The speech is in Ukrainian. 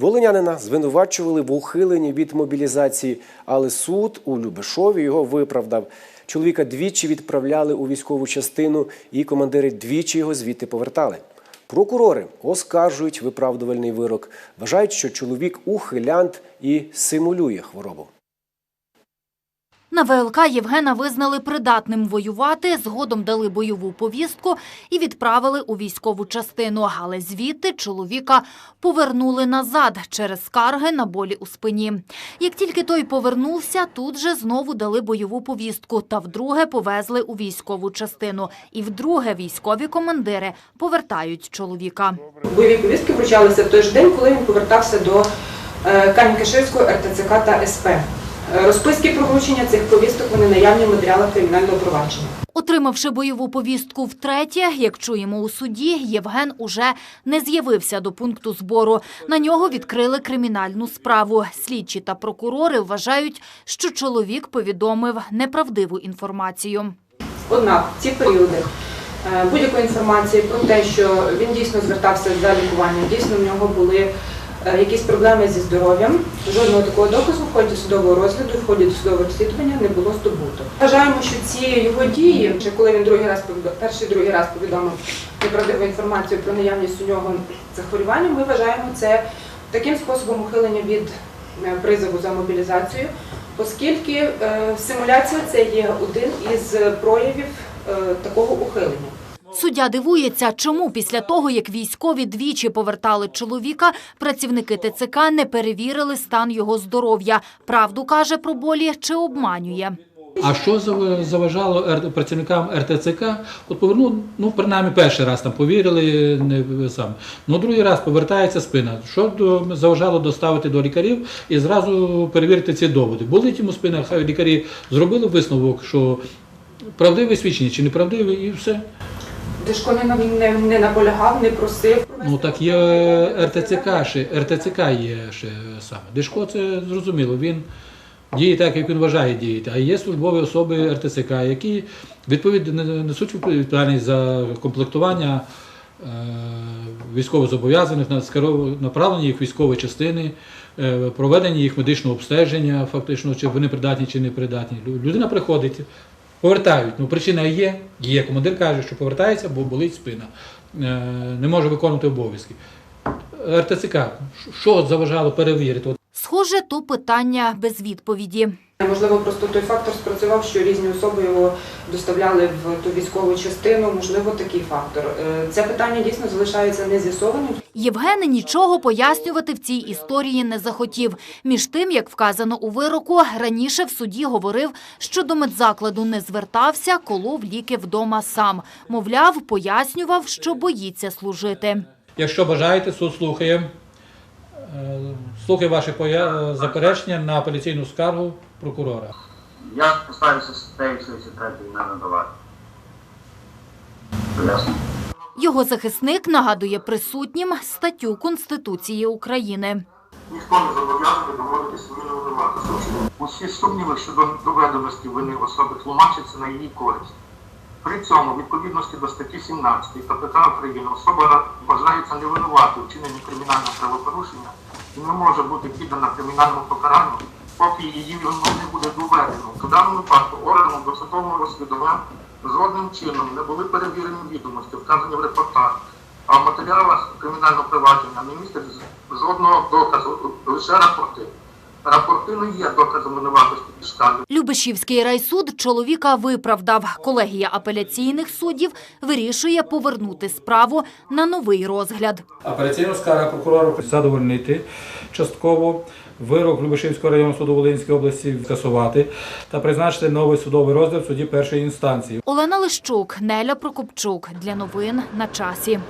Волинянина звинувачували в ухиленні від мобілізації, але суд у Любешові його виправдав. Чоловіка двічі відправляли у військову частину, і командири двічі його звідти повертали. Прокурори оскаржують виправдувальний вирок. Вважають, що чоловік ухилянт і симулює хворобу. На ВЛК Євгена визнали придатним воювати, згодом дали бойову повістку і відправили у військову частину. Але звідти чоловіка повернули назад через скарги на болі у спині. Як тільки той повернувся, тут же знову дали бойову повістку та вдруге повезли у військову частину. І вдруге військові командири повертають чоловіка. Бойові повістки вручалися в той же день, коли він повертався до е, Кам'янки-Ширського РТЦК та СП. Е, Розписки про вручення цих повісток вони наявні в матеріалах кримінального провадження. Отримавши бойову повістку втретє, як чуємо у суді, Євген уже не з'явився до пункту збору. На нього відкрили кримінальну справу. Слідчі та прокурори вважають, що чоловік повідомив неправдиву інформацію. Однак в ці періоди е, будь-якої інформації про те, що він дійсно звертався за лікуванням, дійсно в нього були якісь проблеми зі здоров'ям. Жодного такого доказу в ході судового розгляду, в ході судового розслідування не було здобуто. Вважаємо, що ці його дії, чи коли він другий раз перший другий раз повідомив неправдиву інформацію про наявність у нього захворювання, ми вважаємо це таким способом ухилення від е, призову за мобілізацію, оскільки е, симуляція це є один із проявів е, такого ухилення. Суддя дивується, чому після того, як військові двічі повертали чоловіка, працівники ТЦК не перевірили стан його здоров'я. Правду каже про болі чи обманює. А що заважало працівникам РТЦК? От повернув, ну принаймні перший раз там повірили, не сам. Ну другий раз повертається спина. Що заважало доставити до лікарів і зразу перевірити ці доводи. Болить йому спина, хай лікарі зробили висновок, що правдиве свідчення чи неправдиве, і все. Дешко не, не, не наполягав, не просив. Ну так є РТЦК ще, РТЦК є ще саме. Дешко це зрозуміло. Він діє так, як він вважає діяти. А є службові особи РТЦК, які відповідно несуть відповідальність за комплектування е, військовозобов'язаних, на направлення їх в військові частини, е, проведення їх медичного обстеження, фактично, чи вони придатні, чи не придатні. Людина приходить, повертають. Ну, причина є. Є. Командир каже, що повертається, бо болить спина. Е, Не може виконувати обов'язки. РТЦК, що заважало перевірити? Схоже, то питання без відповіді. Можливо, просто той фактор спрацював, що різні особи його доставляли в ту військову частину. Можливо, такий фактор. Е, Це питання дійсно залишається нез'ясованим. Євген нічого пояснювати в цій історії не захотів. Між тим, як вказано у вироку, раніше в суді говорив, що до медзакладу не звертався, колов ліки вдома сам. Мовляв, пояснював, що боїться служити. Якщо бажаєте, суд слухає. Е, ваші заперечення на апеляційну скаргу прокурора. Я поставився статтею 33 не надавати. Ясно. Його захисник нагадує присутнім статтю Конституції України. Ніхто не зобов'язаний доводити свою невинуватість. Усі сумніви щодо доведеності вини особи тлумачаться на її користь. При цьому, відповідності до статті 17 КПК України, особа вважається невинуватою в чиненні кримінального правопорушення і не може бути піддана кримінальному покаранню, поки її вину не буде доведено. В даному випадку органом досудового розслідування жодним чином не були перевірені відомості, вказані в репортах, а в матеріалах кримінального провадження не містять жодного доказу, лише рапорти. Рапорти не є доказом винуватості підстави. Любешівський райсуд чоловіка виправдав. Колегія апеляційних суддів вирішує повернути справу на новий розгляд. Апеляційна скарга прокурору задовольнити частково вирок Любешівського районного суду Волинської області скасувати та призначити новий судовий розгляд в суді першої інстанції. Олена Лищук, Неля Прокопчук. Для новин на часі.